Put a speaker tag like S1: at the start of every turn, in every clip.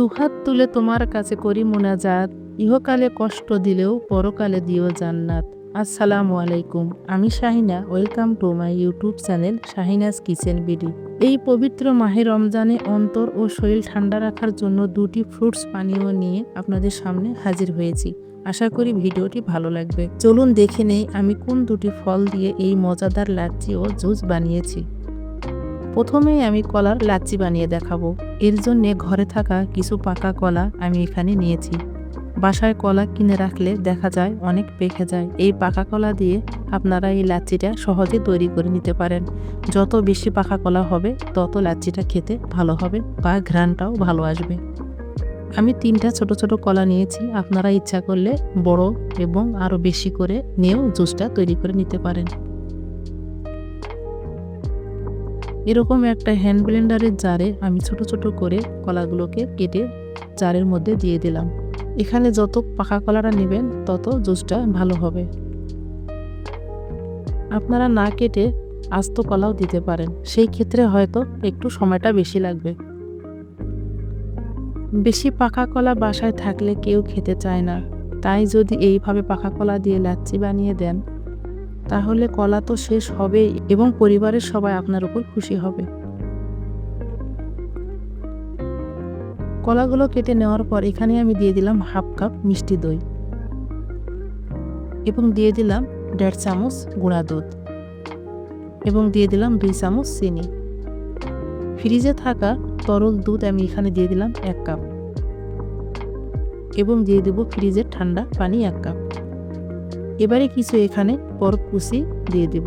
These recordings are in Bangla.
S1: দুহাত তুলে তোমার কাছে করি মোনাজাত। ইহকালে কষ্ট দিলেও পরকালে দিও জান্নাত। আসসালামু আলাইকুম, আমি Shahina. Welcome to my YouTube channel Shahina's kitchen BD. এই পবিত্র মাহে রমজানে অন্তর ও শরীর ঠান্ডা রাখার জন্য দুটি ফ্রুটস পানীয় নিয়ে আপনাদের সামনে হাজির হয়েছি। আশা করি ভিডিওটি ভালো লাগবে। চলুন দেখে নেই আমি কোন দুটি ফল দিয়ে এই মজাদার লাচ্ছি ও জুস বানিয়েছি। প্রথমেই আমি কলার লাচ্ছি বানিয়ে দেখাবো। এর জন্য ঘরে থাকা কিছু পাকা কলা আমি এখানে নিয়েছি। বাসায় কলা কিনে রাখলে দেখা যায় অনেক পেকে যায়। এই পাকা কলা দিয়ে আপনারা এই লাচ্ছিটা সহজে তৈরি করে নিতে পারেন। যত বেশি পাকা কলা হবে, তত লাচ্ছিটা খেতে ভালো হবে বা ঘ্রাণটাও ভালো আসবে। আমি তিনটা ছোট ছোট কলা নিয়েছি। আপনারা ইচ্ছা করলে বড় এবং আরও বেশি করে নিয়েও জুসটা তৈরি করে নিতে পারেন। এরকম একটা হ্যান্ড ব্লেন্ডারের জারে আমি ছোট ছোট করে কলাগুলোকে কেটে জারের মধ্যে দিয়ে দিলাম। এখানে যত পাকা কলাটা নেবেন, তত জুসটা ভালো হবে। আপনারা না কেটে আস্ত কলাও দিতে পারেন, সেই ক্ষেত্রে হয়তো একটু সময়টা বেশি লাগবে। বেশি পাকা কলা বাসায় থাকলে কেউ খেতে চায় না। তাই যদি এইভাবে পাকা কলা দিয়ে লাচ্ছি বানিয়ে দেন তাহলে কলা তো শেষ হবে এবং পরিবারের সবাই আপনার উপর খুশি হবে। কলাগুলো কেটে নেওয়ার পর এখানে আমি দিয়ে দিলাম হাফ কাপ মিষ্টি দই এবং দিয়ে দিলাম দেড় চামচ গুঁড়া দুধ এবং দিয়ে দিলাম দুই চামচ চিনি। ফ্রিজে থাকা তরল দুধ আমি এখানে দিয়ে দিলাম এক কাপ এবং দিয়ে দেব ফ্রিজের ঠান্ডা পানি এক কাপ। এবারে কিছু এখানে বরফ কুচি দিয়ে দেব।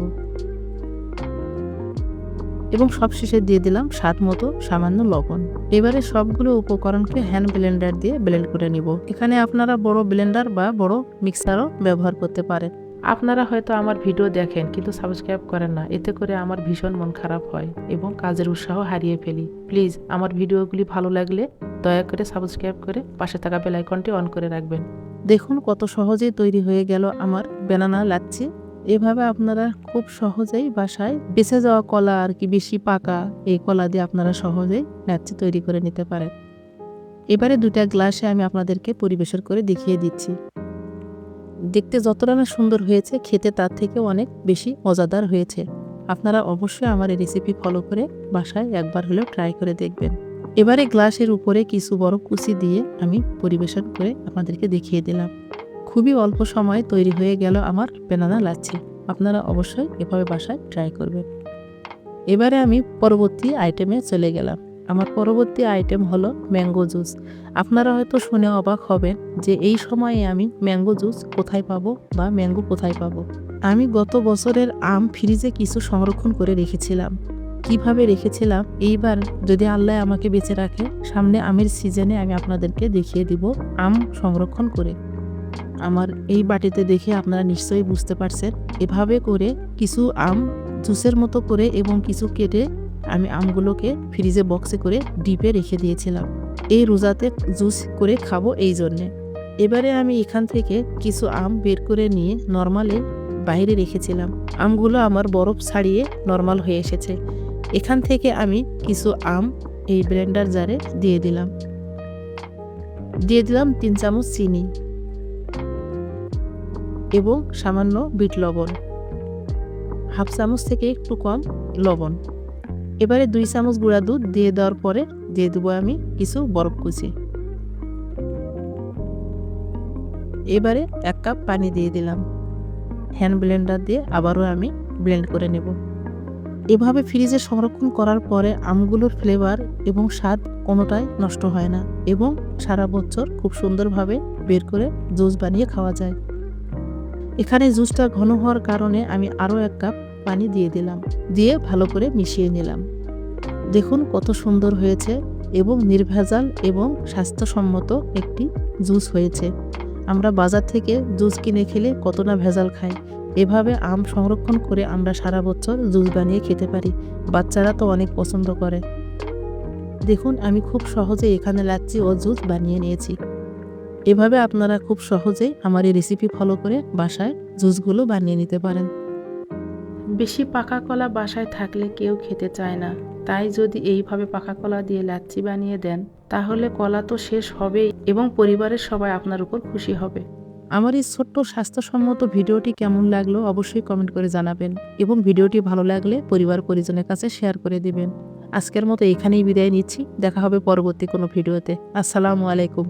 S1: এবং সবশেষে দিয়ে দিলাম স্বাদ মতো সামান্য লবণ। এবারে সবগুলো উপকরণকে হ্যান্ড ব্লেন্ডার দিয়ে ব্লেন্ড করে নিব। এখানে আপনারা বড় ব্লেন্ডার বা বড় মিক্সারও ব্যবহার করতে পারেন। আপনারা হয়তো আমার ভিডিও দেখেন কিন্তু সাবস্ক্রাইব করেন না। এতে করে আমার ভীষণ মন খারাপ হয় এবং কাজের উৎসাহ হারিয়ে ফেলি। প্লিজ আমার ভিডিওগুলি ভালো লাগলে দয়া করে সাবস্ক্রাইব করে পাশে থাকা বেল আইকনটি অন করে রাখবেন। দেখুন কত সহজেই তৈরি হয়ে গেল আমার বেনানা লাচ্ছি। এভাবে আপনারা খুব সহজেই বাসায় বেঁচে যাওয়া কলা আর কি বেশি পাকা এই কলা দিয়ে আপনারা সহজেই লাচ্ছি তৈরি করে নিতে পারেন। এবারে দুটা গ্লাসে আমি আপনাদেরকে পরিবেশন করে দেখিয়ে দিচ্ছি। দেখতে যতটা না সুন্দর হয়েছে, খেতে তার থেকে অনেক বেশি মজাদার হয়েছে। আপনারা অবশ্যই আমার এই রেসিপি ফলো করে বাসায় একবার হলেও ট্রাই করে দেখবেন। এবারে গ্লাসের উপরে কিছু বড় কুচি দিয়ে আমি পরিবেশন করে আপনাদেরকে দেখিয়ে দিলাম। খুবই অল্প সময়ে তৈরি হয়ে গেল আমার বেনানা লাচ্ছি। আপনারা অবশ্যই এভাবে বাসায় ট্রাই করবেন। এবারে আমি পরবর্তী আইটেমে চলে গেলাম। আমার পরবর্তী আইটেম হলো ম্যাঙ্গো জুস। আপনারা হয়তো শুনে অবাক হবেন যে এই সময়ে আমি ম্যাঙ্গো জুস কোথায় পাবো বা ম্যাঙ্গো কোথায় পাবো। আমি গত বছরের আম ফ্রিজে কিছু সংরক্ষণ করে রেখেছিলাম। কীভাবে রেখেছিলাম, এইবার যদি আল্লাহ আমাকে বেঁচে রাখে, সামনে আমের সিজনে আমি আপনাদেরকে দেখিয়ে দিব আম সংরক্ষণ করে। আমার এই বাটিতে দেখে আপনারা নিশ্চয়ই বুঝতে পারছেন, এভাবে করে কিছু আম জুসের মতো করে এবং কিছু কেটে আমি আমগুলোকে ফ্রিজে বক্সে করে ডিপে রেখে দিয়েছিলাম। এই রোজাতে জুস করে খাব এই জন্যে। এবারে আমি এখান থেকে কিছু আম বের করে নিয়ে নর্মালে বাইরে রেখেছিলাম। আমগুলো আমার বরফ ছাড়িয়ে নর্মাল হয়ে এসেছে। এখান থেকে আমি কিছু আম এই ব্লেন্ডার জারে দিয়ে দিলাম। দিয়ে দিলাম তিন চামচ চিনি এবং সামান্য বিট লবণ। হাফ চামচ থেকে একটু কম লবণ। এবারে দুই চামচ গুঁড়া দুধ দিয়ে দেওয়ার পরে দিয়ে দেবো আমি কিছু বরফ কুচি। এবারে এক কাপ পানি দিয়ে দিলাম। হ্যান্ড ব্লেন্ডার দিয়ে আবারও আমি ব্লেন্ড করে নেব। এভাবে ফ্রিজে সংরক্ষণ করার পরে আমগুলোর ফ্লেভার এবং স্বাদ কোনোটাই নষ্ট হয় না এবং সারা বছর খুব সুন্দরভাবে বের করে জুস বানিয়ে খাওয়া যায়। এখানে জুসটা ঘন হওয়ার কারণে আমি আরও এক কাপ পানি দিয়ে দিলাম, দিয়ে ভালো করে মিশিয়ে নিলাম। দেখুন কত সুন্দর হয়েছে এবং নির্ভেজাল এবং স্বাস্থ্যসম্মত একটি জুস হয়েছে। আমরা বাজার থেকে জুস কিনে খেলে কত না ভেজাল খাই। এভাবে আম সংরক্ষণ করে আমরা সারা বছর জুস বানিয়ে খেতে পারি। বাচ্চারা তো অনেক পছন্দ করে। দেখুন, আমি খুব সহজে এখানে লাচ্ছি ও জুস বানিয়ে নিয়েছি। এভাবে আপনারা খুব সহজেই আমার এই রেসিপি ফলো করে বাসায় জুসগুলো বানিয়ে নিতে পারেন। বেশি পাকা কলা বাসায় থাকলে কেউ খেতে চায় না। তাই যদি এইভাবে পাকা কলা দিয়ে লাচ্ছি বানিয়ে দেন, তাহলে কলা তো শেষ হবেই এবং পরিবারের সবাই আপনার উপর খুশি হবে। আমার এই ছোট্ট স্বাস্থ্যসম্মত ভিডিওটি কেমন লাগল অবশ্যই কমেন্ট করে জানাবেন এবং ভিডিওটি ভালো লাগলে পরিবার পরিজনের কাছে শেয়ার করে দিবেন। আজকের মতো এখানেই বিদায় নিচ্ছি। দেখা হবে পরবর্তী কোনো ভিডিওতে। আসসালামু আলাইকুম।